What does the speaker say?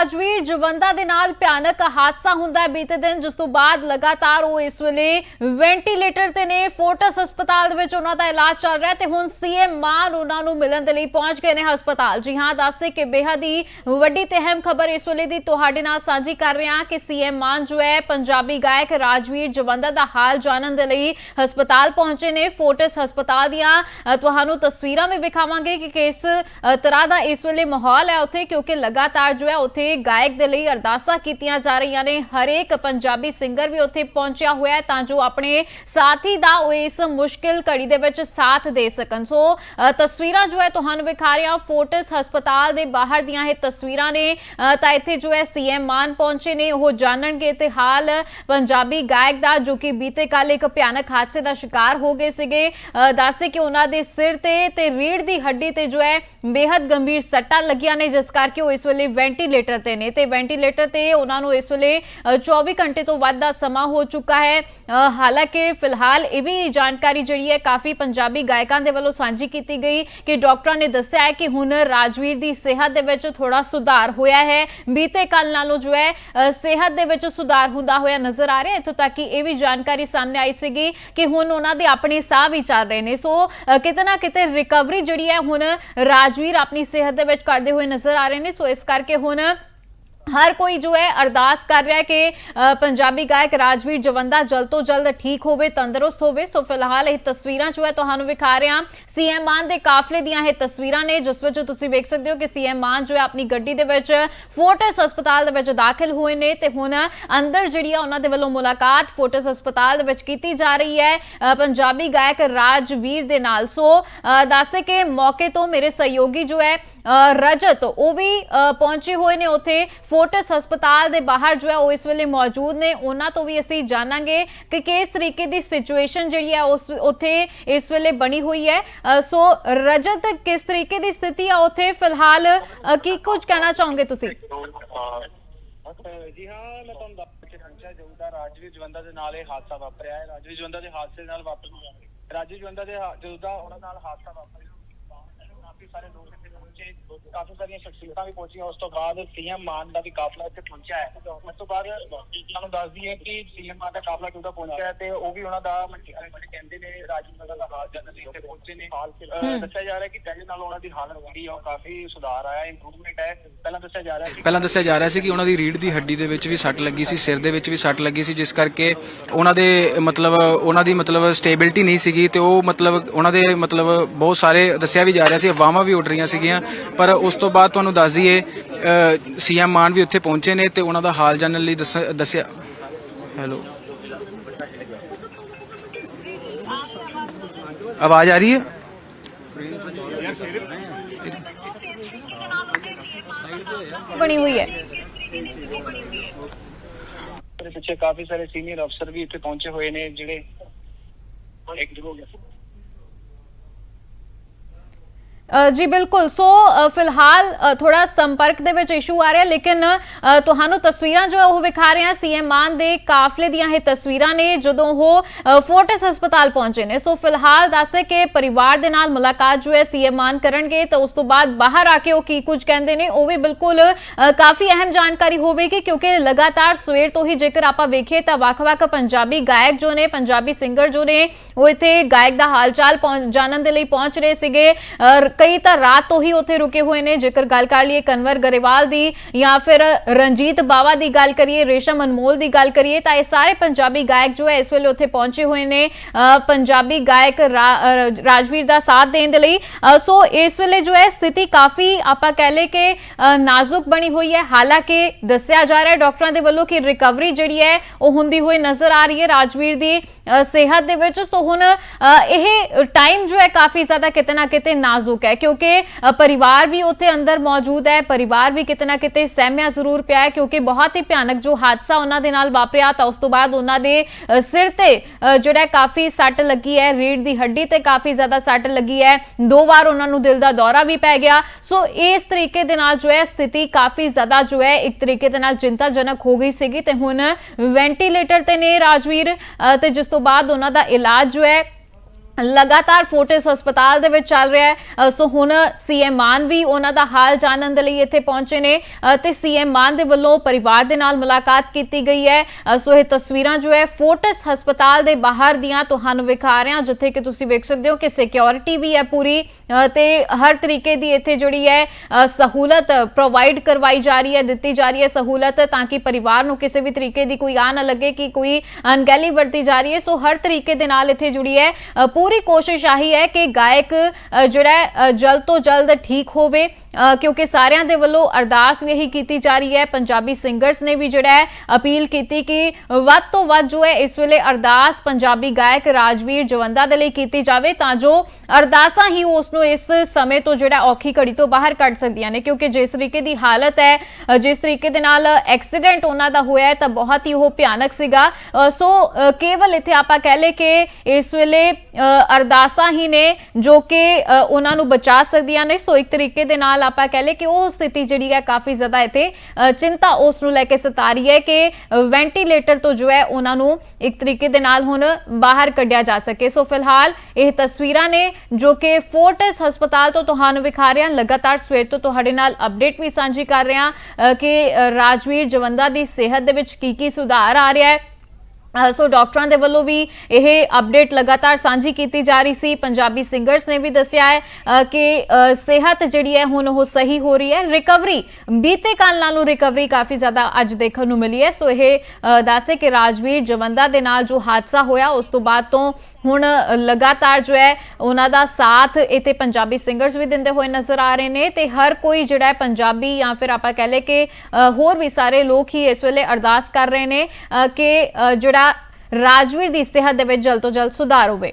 ਰਾਜਵੀਰ ਜਵੰਦਾ ਦੇ ਨਾਲ ਭਿਆਨਕ ਹਾਦਸਾ ਹੁੰਦਾ ਹੈ। ਬੀਤੇ ਦਿਨ ਜਿਸ ਤੋਂ ਬਾਅਦ ਲਗਾਤਾਰ ਉਹ ਇਸ ਵੇਲੇ ਵੈਂਟੀਲੇਟਰ ਤੇ ਨੇ, ਫੋਰਟਸ ਹਸਪਤਾਲ ਦੇ ਵਿੱਚ ਉਹਨਾਂ ਦਾ ਇਲਾਜ ਚੱਲ ਰਿਹਾ ਤੇ ਹੁਣ ਸੀਐਮ ਮਾਨ ਉਹਨਾਂ ਨੂੰ ਮਿਲਣ ਦੇ ਲਈ ਪਹੁੰਚ ਗਏ ਨੇ ਹਸਪਤਾਲ। ਜੀ ਹਾਂ ਦੱਸਦੇ ਕਿ ਬੇਹੱਦ ਹੀ ਵੱਡੀ ਤੇ ਅਹਿਮ ਖਬਰ ਇਸ ਵੇਲੇ ਦੀ ਤੁਹਾਡੇ ਨਾਲ ਸਾਂਝੀ ਕਰ ਰਹੇ ਹਾਂ ਕਿ ਸੀਐਮ ਮਾਨ ਜੋ ਹੈ, ਪੰਜਾਬੀ ਗਾਇਕ ਰਾਜਵੀਰ ਜਵੰਦਾ ਦਾ ਹਾਲ ਜਾਣਨ ਦੇ ਲਈ ਹਸਪਤਾਲ ਪਹੁੰਚੇ ਨੇ। ਫੋਰਟਸ ਹਸਪਤਾਲ ਦੀਆਂ ਤੁਹਾਨੂੰ ਤਸਵੀਰਾਂ ਵੀ ਵਿਖਾਵਾਂਗੇ ਕਿ ਕਿਸ ਤਰ੍ਹਾਂ ਦਾ ਇਸ ਵੇਲੇ ਮਾਹੌਲ ਹੈ ਉੱਥੇ ਕਿਉਂਕਿ ਲਗਾਤਾਰ ਜੋ ਹੈ ਉੱਥੇ ਗਾਇਕ ਦੇ ਲਈ ਅਰਦਾਸਾਂ ਕੀਤੀਆਂ ਜਾ ਰਹੀਆਂ ਨੇ। ਹਰੇਕ ਪੰਜਾਬੀ ਸਿੰਗਰ ਵੀ ਉੱਥੇ ਪਹੁੰਚਿਆ ਹੋਇਆ ਹੈ ਤਾਂ ਜੋ ਆਪਣੇ ਸਾਥੀ ਦਾ ਉਹ ਇਸ ਮੁਸ਼ਕਿਲ ਘੜੀ ਦੇ ਵਿੱਚ ਸਾਥ ਦੇ ਸਕਣ। ਸੋ ਤਸਵੀਰਾਂ ਜੋ ਹੈ ਤੁਹਾਨੂੰ ਵਿਖਾ ਰਿਹਾ। ਫੋਰਟਸ ਹਸਪਤਾਲ ਦੇ ਬਾਹਰ ਦੀਆਂ ਇਹ ਤਸਵੀਰਾਂ ਨੇ। ਤਾਂ ਇੱਥੇ ਜੋ ਹੈ ਸੀਐਮ ਮਾਨ ਪਹੁੰਚੇ ਨੇ। ਉਹ ਜਾਣਨਗੇ ਤੇ ਹਾਲ ਪੰਜਾਬੀ ਗਾਇਕ ਦਾ ਜੋ ਕਿ ਬੀਤੇ ਕੱਲ ਇੱਕ ਭਿਆਨਕ ਹਾਦਸੇ ਦਾ ਸ਼ਿਕਾਰ ਹੋ ਗਏ ਸੀਗੇ। ਦੱਸਦੇ ਕਿ ਉਹਨਾਂ ਦੇ ਸਿਰ ਤੇ ਤੇ ਰੀੜ ਦੀ ਹੱਡੀ ਤੇ ਜੋ ਹੈ ਬੇहद ਗੰਭੀਰ ਸੱਟਾਂ ਲੱਗੀਆਂ ਨੇ, ਜਿਸ ਕਰਕੇ ਉਹ ਇਸ ਵੇਲੇ ਵੈਂਟੀਲੇਟਰ ਤੇ ਨੇ ਤੇ ਵੈਂਟੀਲੇਟਰ ਤੇ ਉਹਨਾਂ ਨੂੰ ਇਸ ਵੇਲੇ ਅ, 24 ਘੰਟੇ ਤੋਂ ਵੱਧ ਦਾ ਸਮਾਂ ਹੋ ਚੁੱਕਾ ਹੈ। ਹਾਲਾਂਕਿ ਫਿਲਹਾਲ ਇਹ ਵੀ ਜਾਣਕਾਰੀ ਜਿਹੜੀ ਹੈ ਕਾਫੀ ਪੰਜਾਬੀ ਗਾਇਕਾਂ ਦੇ ਵੱਲੋਂ ਸਾਂਝੀ ਕੀਤੀ ਗਈ ਕਿ ਡਾਕਟਰਾਂ ਨੇ ਦੱਸਿਆ ਹੈ ਕਿ ਹੁਣ ਰਾਜਵੀਰ ਦੀ ਸਿਹਤ ਦੇ ਵਿੱਚ ਥੋੜਾ ਸੁਧਾਰ ਹੋਇਆ ਹੈ। ਬੀਤੇ ਕੱਲ ਨਾਲੋਂ ਜੋ ਹੈ ਸਿਹਤ ਦੇ ਵਿੱਚ ਸੁਧਾਰ ਹੁੰਦਾ ਹੋਇਆ ਨਜ਼ਰ ਆ ਰਿਹਾ ਹੈ। ਇੱਥੋਂ ਤੱਕ ਕਿ ਇਹ ਵੀ ਜਾਣਕਾਰੀ ਸਾਹਮਣੇ ਆਈ ਸੀਗੀ ਕਿ ਹੁਣ ਉਹਨਾਂ ਦੇ ਆਪਣੇ ਸਾਹ ਵੀ ਚੱਲ ਰਹੇ ਨੇ। ਸੋ ਕਿਤੇ ਨਾ ਕਿਤੇ ਰਿਕਵਰੀ ਜਿਹੜੀ ਹੈ ਹੁਣ ਰਾਜਵੀਰ ਆਪਣੀ ਸਿਹਤ ਦੇ ਵਿੱਚ ਕਰਦੇ ਹੋਏ ਨਜ਼ਰ ਆ ਰਹੇ ਨੇ। ਸੋ ਇਸ ਕਰਕੇ ਹੁਣ ਹਰ ਕੋਈ ਜੋ ਹੈ ਅਰਦਾਸ ਕਰ ਰਿਹਾ ਹੈ ਕਿ ਪੰਜਾਬੀ ਗਾਇਕ ਰਾਜਵੀਰ ਜਵੰਦਾ ਜਲਦ ਤੋਂ ਜਲਦ ਠੀਕ ਹੋਵੇ ਤੰਦਰੁਸਤ ਹੋਵੇ। ਸੋ ਫਿਲਹਾਲ ਇਹ ਤਸਵੀਰਾਂ ਜੋ ਹੈ ਤੁਹਾਨੂੰ ਵਿਖਾ ਰਿਹਾ ਹਾਂ। ਸੀਐਮ ਮਾਨ ਦੇ ਕਾਫਲੇ ਦੀਆਂ ਇਹ ਤਸਵੀਰਾਂ ਨੇ ਜਿਸ ਵਿੱਚ ਤੁਸੀਂ ਵੇਖ ਸਕਦੇ ਹੋ ਕਿ ਸੀਐਮ ਮਾਨ ਜੋ ਹੈ ਆਪਣੀ ਗੱਡੀ ਦੇ ਵਿੱਚ ਫੋਰਟਸ ਹਸਪਤਾਲ ਦੇ ਵਿੱਚ ਦਾਖਲ ਹੋਏ ਨੇ ਤੇ ਹੁਣ ਅੰਦਰ ਜਿਹੜੀ ਆ ਉਹਨਾਂ ਦੇ ਵੱਲੋਂ ਮੁਲਾਕਾਤ ਫੋਰਟਸ ਹਸਪਤਾਲ ਦੇ ਵਿੱਚ ਕੀਤੀ ਜਾ ਰਹੀ ਹੈ ਪੰਜਾਬੀ ਗਾਇਕ ਰਾਜਵੀਰ ਦੇ ਨਾਲ। ਸੋ ਅ, ਦੱਸੇ ਕਿ ਮੌਕੇ ਤੋਂ ਮੇਰੇ ਸਹਿਯੋਗੀ ਜੋ ਹੈ ਰਜਤ ਉਹ ਵੀ ਪਹੁੰਚੇ ਹੋਏ ਨੇ ਉੱਥੇ। ਫੋਰਟਸ ਹਸਪਤਾਲ ਦੇ ਬਾਹਰ ਜੋ ਹੈ ਉਹ ਇਸ ਵੇਲੇ ਮੌਜੂਦ ਨੇ। ਉਹਨਾਂ ਤੋਂ ਵੀ ਅਸੀਂ ਜਾਣਾਂਗੇ ਕਿ ਕਿਸ ਤਰੀਕੇ ਦੀ ਸਿਚੁਏਸ਼ਨ ਜਿਹੜੀ ਹੈ ਉਸ ਉੱਥੇ ਇਸ ਵੇਲੇ ਬਣੀ ਹੋਈ ਹੈ। ਸੋ ਰਜਤ, ਕਿਸ ਤਰੀਕੇ ਦੀ ਸਥਿਤੀ ਆ ਉੱਥੇ? ਫਿਲਹਾਲ ਕੀ ਕੁਝ ਕਹਿਣਾ ਚਾਹੋਗੇ ਤੁਸੀਂ? ਜੀ ਹਾਂ, ਮੈਂ ਤੁਹਾਨੂੰ ਦੱਸ ਕੇ ਪਹੁੰਚਿਆ ਜਉਦਾ ਰਾਜਵੀਰ ਜਵੰਦਾ ਦੇ ਨਾਲ ਇਹ ਹਾਦਸਾ ਵਾਪਰਿਆ ਹੈ। ਰਾਜਵੀਰ ਜਵੰਦਾ ਦੇ ਹਾਦਸੇ ਨਾਲ ਵਾਪਰ ਰਾਜਵੀਰ ਜਵੰਦਾ ਦੇ ਹਾ- ਉਹਨਾਂ ਨਾਲ ਹਾਦਸਾ ਵਾਪਰਿਆ। ਕਾਫੀ ਸਾਰੇ ਲੋਕ ਇੱਥੇ ਪਹੁੰਚੇ ਕਾਫੀ ਸਾਰੀਆਂ ਸ਼ਖਸੀਅਤਾਂ ਵੀ ਪਹੁੰਚੀਆਂ। ਉਸ ਤੋਂ ਬਾਅਦ ਸੀਐਮ ਮਾਨ ਦਾ ਵੀ ਕਾਫਲਾ ਇੱਥੇ ਪਹੁੰਚਿਆ ਹੈ। ਉਸ ਤੋਂ ਬਾਅਦ ਤੁਹਾਨੂੰ ਦੱਸ ਦਈਏ ਕਿ ਸੀਐਮ ਮਾਨ ਦਾ ਕਾਫਲਾ ਜਉਦਾ ਪਹੁੰਚਿਆ ਹੈ ਤੇ ਉਹ ਵੀ ਉਹਨਾਂ ਦਾ ਕਹਿੰਦੇ ਨੇ ਰਾਜਵੀਰ ਜਵੰਦਾ ਦਾ ਹਾਲ ਜਾਣਨ ਲਈ ਇੱਥੇ ਪਹੁੰਚੇ ਨੇ ਅਹ ਦੱਸਿਆ ਜਾ ਰਿਹਾ ਕਿ ਪਹਿਲੇ ਨਾਲ ਉਹਨਾਂ ਦੀ ਹਾਲਤ ਜਿਹੜੀ ਆ ਉਹ ਕਾਫੀ ਸੁਧਾਰ ਆਇਆ ਇੰਪਰੂਵਮੈਂਟ ਹੈ। ਪਹਿਲਾਂ ਦੱਸਿਆ ਜਾ ਰਿਹਾ ਸੀ ਪਹਿਲਾਂ ਦੱਸਿਆ ਜਾ ਰਿਹਾ ਸੀ ਕਿ ਉਹਨਾਂ ਦੀ ਰੀੜ ਦੀ ਹੱਡੀ ਦੇ ਵਿੱਚ ਵੀ ਸੱਟ ਲੱਗੀ ਸੀ ਸਿਰ ਦੇ ਵਿੱਚ ਵੀ ਸੱਟ ਲੱਗੀ ਸੀ ਜਿਸ ਕਰਕੇ ਉਹਨਾਂ ਦੇ ਮਤਲਬ ਉਹਨਾਂ ਦੀ ਮਤਲਬ ਸਟੇਬਿਲਿਟੀ ਨਹੀਂ ਸੀਗੀ ਤੇ ਉਹ ਮਤਲਬ ਉਹਨਾਂ ਦੇ ਮਤਲਬ ਬਹੁਤ ਸਾਰੇ ਦੱਸਿਆ ਵੀ ਜਾ ਰਿਹਾ ਸੀ ਅਫਵਾਹਾਂ ਵੀ ਉੱਡ ਰਹੀਆਂ ਸੀਗੀਆਂ। ਪਰ ਉਸ ਤੋਂ ਬਾਅਦ ਤੁਹਾਨੂੰ ਦੱਸ ਦਈਏ ਸੀਐਮ ਮਾਨ ਵੀ ਉੱਥੇ ਪਹੁੰਚੇ ਨੇ ਤੇ ਉਹਨਾਂ ਦਾ ਹਾਲ ਜਾਣਨ ਲਈ ਦੱਸ- ਦੱਸਿਆ। ਹੈਲੋ। ਆਵਾਜ਼ ਆ ਰਹੀ ਹੈ? ਬਣੀ ਹੋਈ ਹੈ। ਪਿੱਛੇ ਕਾਫੀ ਸਾਰੇ ਸੀਨੀਅਰ ਅਫਸਰ ਵੀ ਇੱਥੇ ਪਹੁੰਚੇ ਹੋਏ ਨੇ ਜਿਹੜੇ ਇੱਕ ਹੋ ਗਿਆ ਜੀ ਬਿਲਕੁਲ। ਸੋ ਫਿਲਹਾਲ ਅ, ਥੋੜਾ ਸੰਪਰਕ ਦੇ ਵਿੱਚ ਇਸ਼ੂ ਆ ਰਿਹਾ ਲੇਕਿਨ ਤੁਹਾਨੂੰ ਤਸਵੀਰਾਂ ਜੋ ਹੈ ਉਹ ਵਿਖਾ ਰਹੇ ਹਾਂ ਸੀਐਮ ਮਾਨ ਦੇ ਕਾਫਲੇ ਦੀਆਂ ਇਹ ਤਸਵੀਰਾਂ ਨੇ ਜਦੋਂ ਉਹ ਅ, ਫੋਰਟਿਸ ਹਸਪਤਾਲ ਪਹੁੰਚੇ ਨੇ। ਸੋ ਫਿਲਹਾਲ ਦੱਸੇ ਕਿ ਪਰਿਵਾਰ ਦੇ ਨਾਲ ਮੁਲਾਕਾਤ ਜੋ ਹੈ ਸੀਐਮ ਮਾਨ ਕਰਨਗੇ ਤਾਂ ਉਸ ਤੋਂ ਬਾਅਦ ਬਾਹਰ ਆ ਕੇ ਉਹ ਕੀ ਕੁਝ ਕਹਿੰਦੇ ਨੇ ਉਹ ਵੀ ਬਿਲਕੁਲ ਕਾਫੀ ਅਹਿਮ ਜਾਣਕਾਰੀ ਹੋਵੇਗੀ ਕਿਉਂਕਿ ਲਗਾਤਾਰ ਸਵੇਰ ਤੋਂ ਹੀ ਜੇਕਰ ਆਪਾਂ ਵੇਖੀਏ ਤਾਂ ਵੱਖ-ਵੱਖ ਪੰਜਾਬੀ ਗਾਇਕ ਜੋ ਨੇ ਪੰਜਾਬੀ ਸਿੰਗਰ ਜੋ ਨੇ ਉਹ ਇੱਥੇ ਗਾਇਕ ਦਾ ਹਾਲਚਾਲ ਪਹੁੰਚ- ਜਾਣਨ ਦੇ ਲਈ ਪਹੁੰਚ ਰਹੇ ਸੀਗੇ। ਕਈ ਤਾਂ ਰਾਤ ਤੋਂ ਹੀ ਉੱਥੇ ਰੁਕੇ ਹੋਏ ਨੇ। ਜੇਕਰ ਗੱਲ ਕਰ ਲਈਏ ਕਨਵਰ ਗਰੇਵਾਲ ਦੀ ਜਾਂ ਫਿਰ ਰਣਜੀਤ ਬਾਵਾ ਦੀ ਗੱਲ ਕਰੀਏ, ਰੇਸ਼ਮ ਅਨਮੋਲ ਦੀ ਗੱਲ ਕਰੀਏ, ਤਾਂ ਇਹ ਸਾਰੇ ਪੰਜਾਬੀ ਗਾਇਕ ਜੋ ਹੈ ਇਸ ਵੇਲੇ ਉੱਥੇ ਪਹੁੰਚੇ ਹੋਏ ਨੇ। ਪੰਜਾਬੀ ਗਾਇਕ ਰਾਜਵੀਰ ਦਾ ਸਾਥ ਦੇਣ ਦੇ ਲਈ। ਸੋ ਇਸ ਵੇਲੇ ਜੋ ਹੈ ਸਥਿਤੀ ਕਾਫੀ ਆਪਾਂ ਕਹਿ ਲਏ ਕਿ ਨਾਜ਼ੁਕ ਬਣੀ ਹੋਈ ਹੈ। ਹਾਲਾਂਕਿ ਦੱਸਿਆ ਜਾ ਰਿਹਾ ਹੈ ਡਾਕਟਰਾਂ ਦੇ ਵੱਲੋਂ ਕਿ ਰਿਕਵਰੀ ਜਿਹੜੀ ਹੈ ਉਹ ਹੁੰਦੀ ਹੋਈ ਨਜ਼ਰ ਆ ਰਹੀ ਹੈ ਰਾਜਵੀਰ ਦੀ ਸਿਹਤ ਦੇ ਵਿੱਚ। ਸੋ ਹੁਣ ਇਹ ਟਾਈਮ ਜੋ ਹੈ ਕਾਫੀ ਜ਼ਿਆਦਾ ਕਿਤੇ ਨਾ ਕਿਤੇ ਨਾਜ਼ੁਕ ਹੈ। ਕਿਉਂਕਿ ਪਰਿਵਾਰ ਵੀ ਉੱਥੇ ਅੰਦਰ ਮੌਜੂਦ ਹੈ, ਪਰਿਵਾਰ ਵੀ ਕਿਤੇ ਨਾ ਕਿਤੇ ਸਹਿਮਿਆ ਜ਼ਰੂਰ ਪਿਆ ਹੈ, ਕਿਉਂਕਿ ਬਹੁਤ ਹੀ ਭਿਆਨਕ ਜੋ ਹਾਦਸਾ ਉਹਨਾਂ ਦੇ ਨਾਲ ਵਾਪਰਿਆ ਤਾਂ ਉਸ ਤੋਂ ਬਾਅਦ ਉਹਨਾਂ ਦੇ ਸਿਰ ਤੇ ਜਿਹੜਾ ਕਾਫੀ ਸੱਟ ਲੱਗੀ ਹੈ ਰੀੜ ਦੀ ਹੱਡੀ ਤੇ ਕਾਫੀ ਜ਼ਿਆਦਾ ਸੱਟ ਲੱਗੀ ਹੈ। ਦੋ ਵਾਰ ਉਹਨਾਂ ਨੂੰ ਦਿਲ ਦਾ ਦੌਰਾ ਵੀ ਪੈ ਗਿਆ। ਸੋ ਇਸ ਤਰੀਕੇ ਦੇ ਨਾਲ ਜੋ ਹੈ, ਸਥਿਤੀ ਕਾਫੀ ਜ਼ਿਆਦਾ ਜੋ ਹੈ, ਇੱਕ ਤਰੀਕੇ ਦੇ ਨਾਲ ਚਿੰਤਾਜਨਕ ਹੋ ਗਈ ਸੀਗੀ ਤੇ ਹੁਣ ਵੈਂਟੀਲੇਟਰ ਤੇ ਨੇ ਰਾਜਵੀਰ ਤੇ ਜਿਸ ਤੋਂ ਬਾਅਦ ਉਹਨਾਂ ਦਾ ਇਲਾਜ ਜੋ ਹੈ ਲਗਾਤਾਰ ਫੋਰਟਿਸ ਹਸਪਤਾਲ ਦੇ ਵਿੱਚ ਚੱਲ ਰਿਹਾ ਹੈ। ਸੋ ਹੁਣ ਸੀਐਮ ਮਾਨ ਵੀ ਉਹਨਾਂ ਦਾ ਹਾਲ ਜਾਣਨ ਦੇ ਲਈ ਇੱਥੇ ਪਹੁੰਚੇ ਨੇ। ਅ, ਤੇ ਸੀਐਮ ਮਾਨ ਦੇ ਵੱਲੋਂ ਪਰਿਵਾਰ ਦੇ ਨਾਲ ਮੁਲਾਕਾਤ ਕੀਤੀ ਗਈ ਹੈ। ਸੋ ਇਹ ਤਸਵੀਰਾਂ ਜੋ ਹੈ ਫੋਰਟਿਸ ਹਸਪਤਾਲ ਦੇ ਬਾਹਰ ਦੀਆਂ ਤੁਹਾਨੂੰ ਵਿਖਾ ਰਹੇ ਹਾਂ ਜਿੱਥੇ ਕਿ ਤੁਸੀਂ ਵੇਖ ਸਕਦੇ ਹੋ ਕਿ ਸਿਕਿਉਰਿਟੀ ਵੀ ਹੈ ਪੂਰੀ। ਅ, ਤੇ ਹਰ ਤਰੀਕੇ ਦੀ ਇੱਥੇ ਜਿਹੜੀ ਹੈ ਸਹੂਲਤ ਪ੍ਰੋਵਾਈਡ ਕਰਵਾਈ ਜਾ ਰਹੀ ਹੈ ਦਿੱਤੀ ਜਾ ਰਹੀ ਹੈ ਸਹੂਲਤ ਤਾਂ ਕਿ ਪਰਿਵਾਰ ਨੂੰ ਕਿਸੇ ਵੀ ਤਰੀਕੇ ਦੀ ਕੋਈ ਆ ਨਾ ਲੱਗੇ ਕਿ ਕੋਈ ਅਣਗਹਿਲੀ ਵਰਤੀ ਜਾ ਰਹੀ ਹੈ। ਸੋ ਹਰ ਤਰੀਕੇ ਦੇ ਨਾਲ ਇੱਥੇ ਜੁੜੀ ਹੈ। ਪੂਰੀ ਪੂਰੀ ਕੋਸ਼ਿਸ਼ ਆਹੀ ਹੈ ਕਿ ਗਾਇਕ ਜਿਹੜਾ ਜਲਦ ਤੋਂ ਜਲਦ ਠੀਕ ਹੋਵੇ। ਕਿਉਂਕਿ ਸਾਰਿਆਂ ਦੇ ਵੱਲੋਂ ਅਰਦਾਸ ਵੀ ਇਹੀ ਕੀਤੀ ਜਾ ਰਹੀ ਹੈ। ਪੰਜਾਬੀ ਸਿੰਗਰਸ ਨੇ ਵੀ ਜਿਹੜਾ ਹੈ, ਅਪੀਲ ਕੀਤੀ ਕਿ ਵੱਧ ਤੋਂ ਵੱਧ ਜੋ ਹੈ, ਇਸ ਵੇਲੇ ਅਰਦਾਸ ਪੰਜਾਬੀ ਗਾਇਕ ਰਾਜਵੀਰ ਜਵੰਦਾ ਦੇ ਲਈ ਕੀਤੀ ਜਾਵੇ ਤਾਂ ਜੋ ਅਰਦਾਸਾਂ ਹੀ ਉਸ ਨੂੰ ਇਸ ਸਮੇਂ ਤੋਂ ਜਿਹੜਾ ਔਖੀ ਘੜੀ ਤੋਂ ਬਾਹਰ ਕੱਢ ਸਕਦੀਆਂ ਨੇ। ਕਿਉਂਕਿ ਜਿਸ ਤਰੀਕੇ ਦੀ ਹਾਲਤ ਹੈ ਜਿਸ ਤਰੀਕੇ ਦੇ ਨਾਲ ਐਕਸੀਡੈਂਟ ਉਹਨਾਂ ਦਾ ਹੋਇਆ ਤਾਂ ਬਹੁਤ ਹੀ ਉਹ ਭਿਆਨਕ ਸੀਗਾ। ਸੋ ਕੇਵਲ ਇੱਥੇ ਆਪਾਂ ਕਹਿ ਲੇ ਕਿ ਇਸ ਵੇਲੇ ਅਰਦਾਸਾਂ ਹੀ ਨੇ ਜੋ ਕਿ ਉਹਨਾਂ ਨੂੰ ਬਚਾ ਸਕਦੀਆਂ ਨੇ। ਸੋ ਇੱਕ ਤਰੀਕੇ ਦੇ ਨਾਲ ਆਪਾਂ ਕਹਿ ਲਏ ਕਿ ਉਹ ਸਥਿਤੀ ਜਿਹੜੀ ਹੈ ਕਾਫੀ ਜ਼ਿਆਦਾ ਇੱਥੇ ਚਿੰਤਾ ਉਸ ਨੂੰ ਲੈ ਕੇ ਸਤਾ ਰਹੀ ਹੈ ਕਿ ਵੈਂਟੀਲੇਟਰ ਤੋਂ ਜੋ ਹੈ ਉਹਨਾਂ ਨੂੰ ਇੱਕ ਤਰੀਕੇ ਦੇ ਨਾਲ ਹੁਣ ਬਾਹਰ ਕੱਢਿਆ ਜਾ ਸਕੇ। ਸੋ ਫਿਲਹਾਲ ਇਹ ਤਸਵੀਰਾਂ ਨੇ ਜੋ ਕਿ ਫੋਰਟਸ ਹਸਪਤਾਲ ਤੋਂ ਤੁਹਾਨੂੰ ਵਿਖਾ ਰਹੇ ਹਾਂ। ਲਗਾਤਾਰ ਸਵੇਰ ਤੋਂ ਤੁਹਾਡੇ ਨਾਲ ਅਪਡੇਟ ਵੀ ਸਾਂਝੀ ਕਰ ਰਹੇ ਹਾਂ ਕਿ ਰਾਜਵੀਰ ਜਵੰਦਾ ਦੀ ਸਿਹਤ ਦੇ ਵਿੱਚ ਕੀ ਕੀ ਸੁਧਾਰ ਆ ਰਿਹਾ ਹੈ। ਸੋ ਡਾਕਟਰਾਂ ਦੇ ਵੱਲੋਂ ਵੀ ਇਹ ਅਪਡੇਟ ਲਗਾਤਾਰ ਸਾਂਝੀ ਕੀਤੀ ਜਾ ਰਹੀ ਸੀ। ਪੰਜਾਬੀ ਸਿੰਗਰਸ ਨੇ ਵੀ ਦੱਸਿਆ ਹੈ ਕਿ ਸਿਹਤ ਜਿਹੜੀ ਹੈ ਹੁਣ ਉਹ ਸਹੀ ਹੋ ਰਹੀ ਹੈ। ਰਿਕਵਰੀ, ਬੀਤੇ ਕੱਲ ਨਾਲੋਂ ਰਿਕਵਰੀ ਕਾਫੀ ਜ਼ਿਆਦਾ ਅੱਜ ਦੇਖਣ ਨੂੰ ਮਿਲੀ ਹੈ। ਸੋ ਇਹ ਦੱਸੇ ਕਿ ਰਾਜਵੀਰ ਜਵੰਦਾ ਦੇ ਨਾਲ ਜੋ ਹਾਦਸਾ ਹੋਇਆ, ਉਸ ਤੋਂ ਬਾਅਦ ਤੋਂ ਹੁਣ ਲਗਾਤਾਰ ਜੋ ਹੈ, ਉਹਨਾਂ ਦਾ ਸਾਥ ਇੱਥੇ ਪੰਜਾਬੀ ਸਿੰਗਰਸ ਵੀ ਦਿੰਦੇ ਹੋਏ ਨਜ਼ਰ ਆ ਰਹੇ ਨੇ ਤੇ ਹਰ ਕੋਈ ਜਿਹੜਾ ਹੈ ਪੰਜਾਬੀ ਜਾਂ ਫਿਰ ਆਪਾਂ ਕਹਿ ਲਏ ਕਿ ਹੋਰ ਵੀ ਸਾਰੇ ਲੋਕ ਹੀ ਇਸ ਵੇਲੇ ਅਰਦਾਸ ਕਰ ਰਹੇ ਨੇ ਕਿ ਜਿਹੜਾ ਰਾਜਵੀਰ ਦੀ ਸਿਹਤ ਦੇ ਵਿੱਚ ਜਲਦ ਤੋਂ ਜਲਦ ਸੁਧਾਰ ਹੋਵੇ।